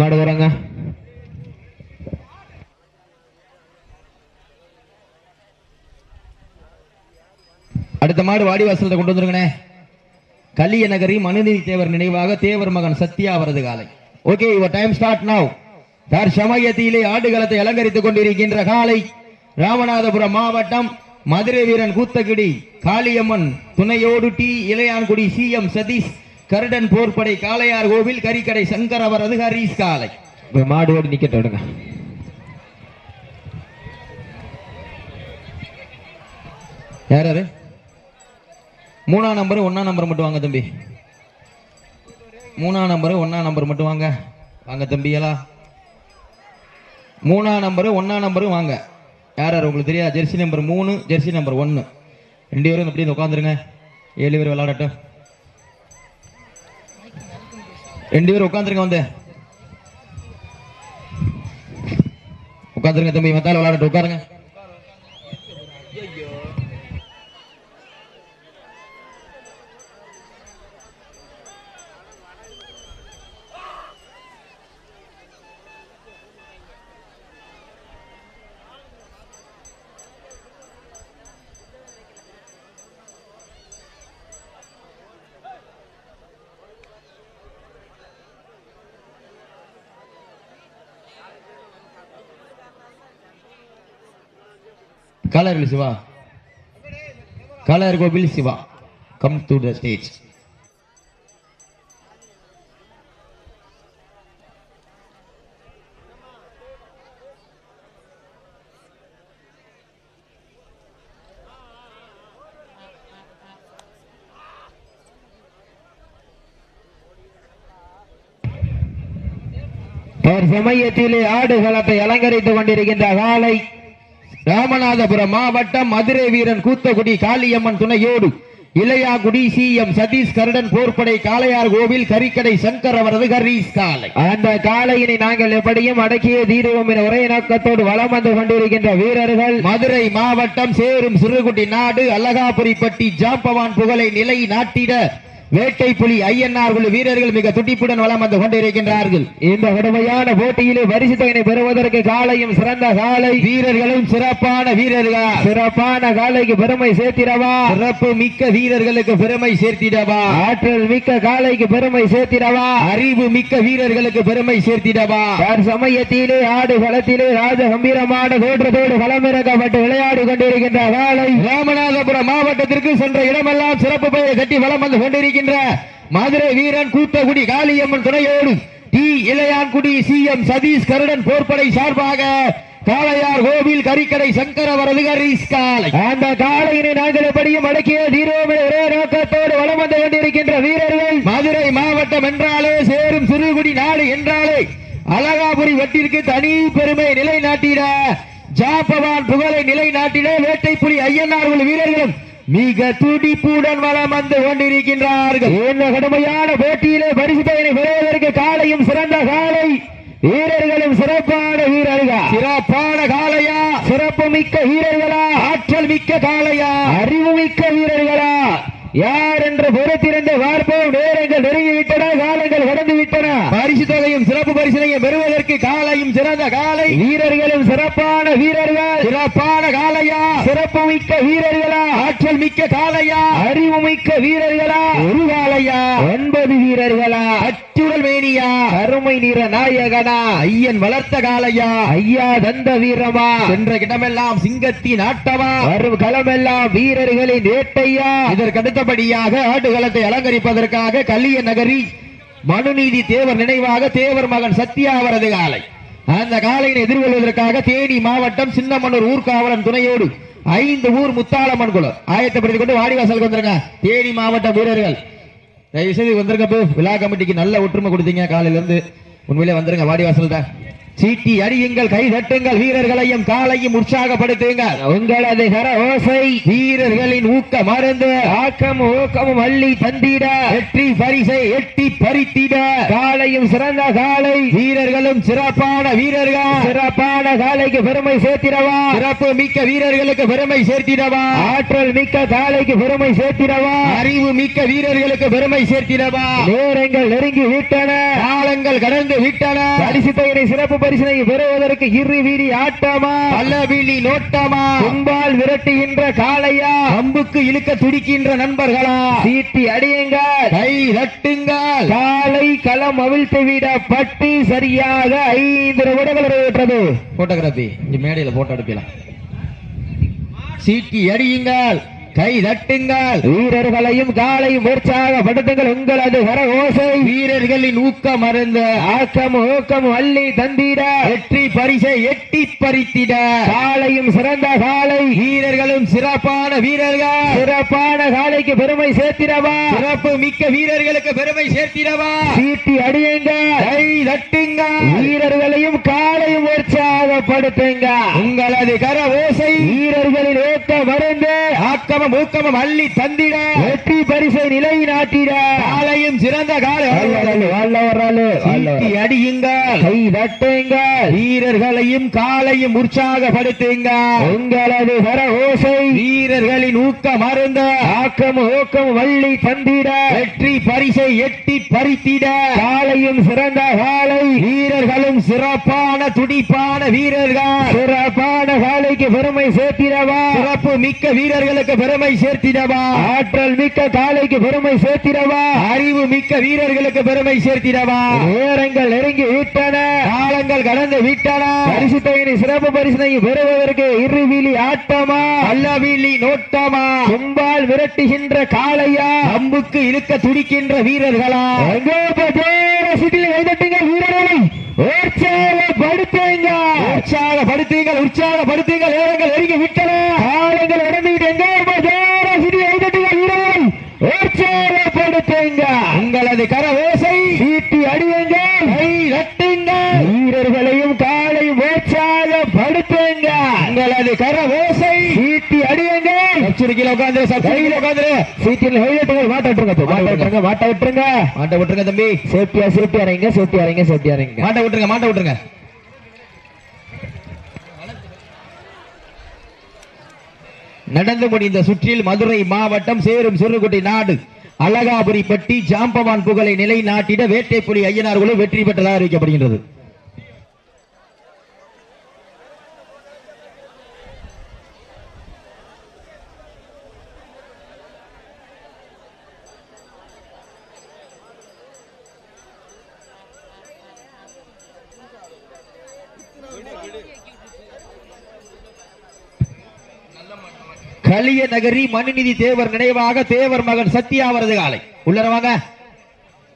மாடு வராங்க அடுத்த மாடு வாடிவாசல்ல கொண்டு வந்துருங்கண்ணே கலிய நகரி மனுநீதி தேவர் நினைவாக தேவர் மகன் சத்யா அவரது காலை. ஓகே இவர் டைம் ஸ்டார்ட் நவ் தற்சமயத்திலே ஆடுகளத்தை அலங்கரித்துக் கொண்டிருக்கின்ற காலை. ராமநாதபுரம் மாவட்டம் மதுரை வீரன் கூத்தகிடி காளியம்மன் துணையோடு T Ilayangudi C M Satheesh. Garudan போர்ப்படை Kalaiyar கோவில் கரிக்கடை சங்கர் அவரது ஹரீஸ் காலை இப்ப மாடு ஓடி நிக்கட்டும் விடுங்க. யார் யாரு? மூணாம் நம்பர் ஒன்னாம் நம்பர் மட்டும் வாங்க தம்பி. மூணாம் நம்பர் ஒன்னாம் நம்பர் மட்டும் வாங்க. வாங்க தம்பியலா மூணாம் நம்பர் ஒன்னாம் நம்பரும் வாங்க. யார் யார் உங்களுக்கு தெரியாது? ஜெர்சி நம்பர் மூணு ஜெர்சி நம்பர் ஒன்று ரெண்டு பேரும் அப்படி உட்காந்துருங்க ஏழு பேர் விளையாடட்டும். ரெண்டு பேரும் உட்காந்துருங்க வந்து. உட்காந்துருங்க தம்பி மத்தால விளையாடட்டும் உட்காருங்க. Colour Siva colour கோபில் Siva come to the stage சமயத்திலே ஆடுகளத்தை அலங்கரித்துக் கொண்டிருக்கின்ற காலை ராமநாதபுரம் மாவட்டம் மதுரை வீரன் கூத்தகுடி காளியம்மன் துணையோடு இளையாகுடி சி எம் சதீஷ் கருடன் போர்ப்படை காளையார் கோவில் கரிக்கடை சங்கர் அவரது ஹரீஸ் காலை அந்த காளையினை நாங்கள் எப்படியும் அடக்கிய தீர்வோம் என ஒரே நோக்கத்தோடு வலம் வந்து கொண்டிருக்கின்ற வீரர்கள் மதுரை மாவட்டம் சேரும் சிறுகுடி நாடு அலகாபுரிப்பட்டி ஜாம்பவான் புகழை நிலை நாட்டிட வேட்டை புலி ஐயன்னார் குழு வீரர்கள் மிக துடிப்புடன் வளம் வந்து கொண்டிருக்கின்றார்கள். இந்த கடுமையான போட்டியிலே பரிசு தொகையை பெறுவதற்கு காலையும் சிறந்த காலை வீரர்களும் சிறப்பான வீரர்கள்? சிறப்பான காலைக்கு பெருமை சேர்த்திடவா? சிறப்பு மிக்க வீரர்களுக்கு பெருமை சேர்த்திடவா? ஆற்றல் மிக்க காலைக்கு பெருமை சேர்த்திடவா? அறிவு மிக்க வீரர்களுக்கு பெருமை சேர்த்திடவா? சமயத்திலே ஆடு களத்திலே ராஜ கம்பீரமான தோற்றத்தோடு களமிறக்கப்பட்டு விளையாடி கொண்டிருக்கின்ற காலை ராமநாதபுரம் மாவட்டத்திற்கு சென்ற இடமெல்லாம் சிறப்பு பெயரை கட்டி வளம் வந்து கொண்டிருக்கின்ற மதுரை வீரன் கூத்தகுடி காளியம்மன் துணையோடு D. Ilayangudi C. M. Sathish Garudan போர்படை சார்பாக காளையார் கோவில் கரிக்கடை சங்கர வரது காலை அந்த காலையினை நாங்கள் எப்படியும் அடக்கிய தீரோமே ஒரே நோக்கத்தோடு வளம் வந்து கொண்டிருக்கின்ற வீரர்கள் மதுரை மாவட்டம் என்றாலே சேரும் சிறுகுடி நாடு என்றாலே அழகாபுரி வட்டிற்கு தனி பெருமை நிலைநாட்டிட ஜாப்பவான் புகழை நிலைநாட்டிட வேட்டை புலி ஐயனார் உள்ள வீரர்களும் மிக துடிப்புடன் வளம் வந்து கொண்டிருக்கின்றார்கள். என்ன கடுமையான போட்டியிலே பரிசு தொகையை பெறுவதற்கு காலையும் சிறந்த காலை. வீரர்களும் சிறப்பான வீரர்கள்? சிறப்பான காளையா சிறப்பு மிக்க வீரர்களா? ஆற்றல் மிக்க காளையா அறிவு மிக்க வீரர்களா? யார் என்று பொறுத்திருந்து பார்ப்போம் நேரங்கள் நெருங்கிவிட்டன காலங்கள் கடந்து விட்டன பரிசு தொகையும் சிறப்பு பரிசினையும் பெறுவதற்கு காலையும் சிறந்த காலை. வீரர்களும் சிறப்பான வீரர்கள். சிறப்பான காளையா சிறப்பு மிக்க வீரர்களா. ஆற்றல் மிக்க காளையா அறிவு மிக்க வீரர்களா. ஒரு காளையா ஒன்பது வீரர்களா. அச்சுடல் மேனியா. அருமை நிற நாயகனா. ஐயன் வளர்த்த காளையா ஐயா தந்த வீரமா. சென்ற இடமெல்லாம் சிங்கத்தின் ஆட்டமா. வரும் களமெல்லாம் வீரர்களின் வேட்டையா. இதற்கு அடுத்தபடியாக ஆடுகளத்தை அலங்கரிப்பதற்காக கலிய நகரி மனுநீதி தேவர் நினைவாக தேவர் மகன் சத்யா அவரது காலை. அந்த காலையினை எதிர்கொள்வதற்காக தேனி மாவட்டம் சின்னமனூர் ஊர்காவலன் துணையோடு ஐந்து ஊர் முத்தாளம்மன் குழு ஆயத்தப்படுத்திக் கொண்டு வாடிவாசலுக்கு வந்துருங்க. தேனி மாவட்ட வீரர்கள். தயவு செய்து வந்துருங்க போ. விழா கமிட்டிக்கு நல்ல ஒற்றுமை கொடுத்தீங்க. காலையில இருந்து உண்மையிலே வந்துருங்க. வாடிவாசல் தான் சீட்டி அடியுங்கள் கை தட்டுங்கள் வீரர்களையும் காலையும் உற்சாகப்படுத்துங்கள். உங்களது கர ஓசை வீரர்களின் ஊக்க மருந்து ஆக்கம் ஊக்கமும் அள்ளி தந்திட. வெற்றி பரிசை எட்டி பறித்திட. காலையும் சிறந்த காலை வீரர்களும் சிறப்பான வீரர்கள். சிறப்பான காலைக்கு பெருமை சேர்த்திடவா? சிறப்பு மிக்க வீரர்களுக்கு பெருமை சேர்த்திடவா? ஆற்றல் மிக்க காலைக்கு பெருமை சேர்த்திடவா? அறிவு மிக்க வீரர்களுக்கு பெருமை சேர்த்திடவா? நேரங்கள் நெருங்கி விட்டன காலங்கள் கடந்து விட்டன. பரிசு தொகையை சிறப்பு பரிசினை பெறுவதற்கு இரு வீதி ஆட்டமா? பல்லவிழி நோட்டமா? கும்பால் விரட்டுகின்ற காளையா? அம்புக்கு இழுக்க துடிக்கின்ற நண்பர்களா? சீட்டி அடியுங்கள். கை தட்டுங்கள். காலை களம் அவிழ்த்து விடப்பட்டு சரியாக ஐந்து நிமிடங்கள் நிறைவேற்றது. போட்டோகிராபி இங்க மேடையில போட்டோ எடுக்கலாம் சீட்டி அடியுங்கள். கை தட்டுங்கள். வீரர்களையும் காலையும் உற்சாகப்படுத்துங்கள் உங்களது கர ஓசை வீரர்களின் ஊக்கம் மருந்து ஆக்கம் ஊக்கம் அள்ளி தந்திட. வெற்றி பரிசை எட்டி பறித்திட. காலையும் சிறந்த காலை. வீரர்களும் சிறப்பான வீரர்கள். சிறப்பான காலைக்கு பெருமை சேர்த்திடவா. சிறப்பு மிக்க வீரர்களுக்கு பெருமை சேர்த்திடவா. சீட்டி அடியுங்கள். கை தட்டுங்கள். வீரர்களையும் காலையும் உற்சாகப்படுத்துங்க உங்களது கர ஓசை வீரர்களின் ஊக்க மருந்து ஆக்கமும் ஊக்கமும் அள்ளி தந்திட. வெற்றி பரிசை நிலைநாட்டிட காலையும் சிறந்த கால. அடியுங்கள். கை தட்டுங்கள். வீரர்களையும் காலையும் உற்சாகப்படுத்துங்கள். உங்களது கர ஓசை. வீரர்களின் ஊக்க மருந்து ஆக்கம் ஊக்கம் வள்ளி தந்திட. வெற்றி பரிசை எட்டி பறித்திட. காலையும் சிறந்த காலை. வீரர்களும் சிறப்பான துடிப்பான வீரர்கள். சிறப்பான காலைக்கு பெருமை சேர்த்திடவா. சிறப்பு மிக்க வீரர்களுக்கு பெருமை சேர்த்திடவா? ஆற்றல் மிக்க காலைக்கு பெருமை சேர்த்திடவா? அறிவு மிக்க வீரர்களுக்கு பெருமை சேர்த்திடவா? நேரங்கள் நெருங்கி விட்டன. காலங்கள் கடந்து விட்டன. பரிசு தொகையினை சிறப்பு பரிசினை பெறுவதற்கு இருவிழி ஆட்டமா? அல்லவில்லி நோட்டமா? கும்பால் விரட்டுகின்ற காளையா? அம்புக்கு இழுக்க துடிக்கின்ற வீரர்களா? எங்கோ சிட்டியில் கைதட்டுங்க வீரர்களை உற்சாகப்படுத்துங்க உற்சாகப்படுத்துங்கள் உற்சாகப்படுத்துங்கள் நேரங்கள் நெருங்கி விட்டன. காலங்கள் நடந்துகிட்டு எங்கோ? உற்சாகப்படுத்துங்க. உங்களது கர ஓசை சீட்டி அடியுங்க. கை தட்டுங்கள் வீரர்களையும் காலையும் உற்சாகப்படுத்துங்க. உங்களது கர ஓசை சீட்டி அடியுங்க. எச்சரிக்கையில் உட்காந்துரு சப்சிடியில் உட்காந்துரு. சீட்டில் ஹெல்மெட்டுகள் மாட்ட விட்டுருங்க. மாட்ட விட்டுருங்க மாட்ட விட்டுருங்க. மாட்ட விட்டுருங்க தம்பி. சேஃப்டியா சேஃப்டி இறங்க சேஃப்டி இறங்க சேஃப்டி இறங்க மாட்ட விட்டுருங்க மாட்ட விட்டுருங்க. நடந்து முடிந்த சுற்றில் மதுரை மாவட்டம் சேரும் சிறுகுட்டி நாடு. அழகாபுரி பட்டி ஜாம்பவான் புகழை நிலைநாட்டிட வேட்டைப்புலி ஐயனார் குழு வெற்றி பெற்றதாக அறிவிக்கப்படுகின்றது. கலிய நகரி மனுநிதி தேவர் நினைவாக தேவர் மகன் சத்யா அவரது காலை. உள்ளரவாங்க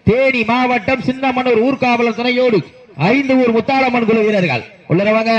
தேனி மாவட்டம் சின்னமனூர் ஊர்காவலர் துணையோடு ஐந்து ஊர் முத்தாளம்மன் குழு வீரர்கள் உள்ளரவாங்க